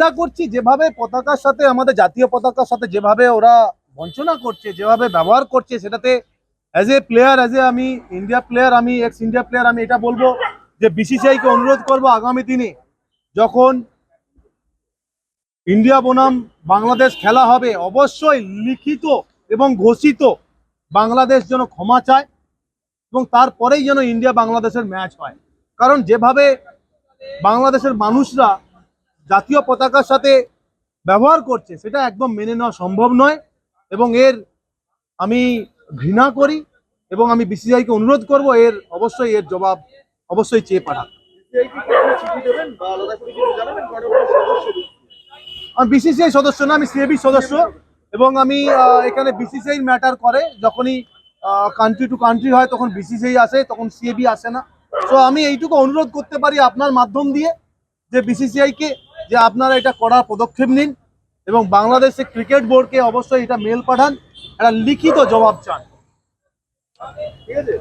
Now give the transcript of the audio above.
নিন্দা করছি, যেভাবে পতাকার সাথে, আমাদের জাতীয় পতাকার সাথে যেভাবে ওরা বঞ্চনা করছে, যেভাবে ব্যবহার করছে, সেটাতে as a player as a আমি ইন্ডিয়া প্লেয়ার আমি এক্স ইন্ডিয়া প্লেয়ার আমি এটা বলব যে বিসিসিআইকে অনুরোধ করব আগামী দিনে যখন ইন্ডিয়া বনাম বাংলাদেশ খেলা হবে, অবশ্যই লিখিত এবং ঘোষিত বাংলাদেশ যেন ক্ষমা চায় এবং তারপরেই যেন ইন্ডিয়া বাংলাদেশের ম্যাচ হয়। কারণ যেভাবে বাংলাদেশের মানুষরা জাতীয় পতাকার সাথে ব্যবহার করছে, সেটা একদম মেনে নেওয়া সম্ভব নয় এবং এর আমি ঘৃণা করি এবং আমি বিসিসিআইকে অনুরোধ করব, এর অবশ্যই এর জবাব অবশ্যই চেয়ে পাঠান আমি বিসিসিআই সদস্য না, আমি সিএবি সদস্য এবং আমি এখানে বিসিসিআই ম্যাটার করে, যখনই কান্ট্রি টু কান্ট্রি হয় তখন বিসিসিআই আসে, তখন সিএবি আসে না। তো আমি এইটুকু অনুরোধ করতে পারি আপনার মাধ্যম দিয়ে যে বিসিসিআইকে যে আপনারা এটা করার পদক্ষেপ নিন এবং বাংলাদেশের ক্রিকেট বোর্ডকে অবশ্যই এটা মেল পাঠান, একটা লিখিত জবাব চান। ঠিক আছে?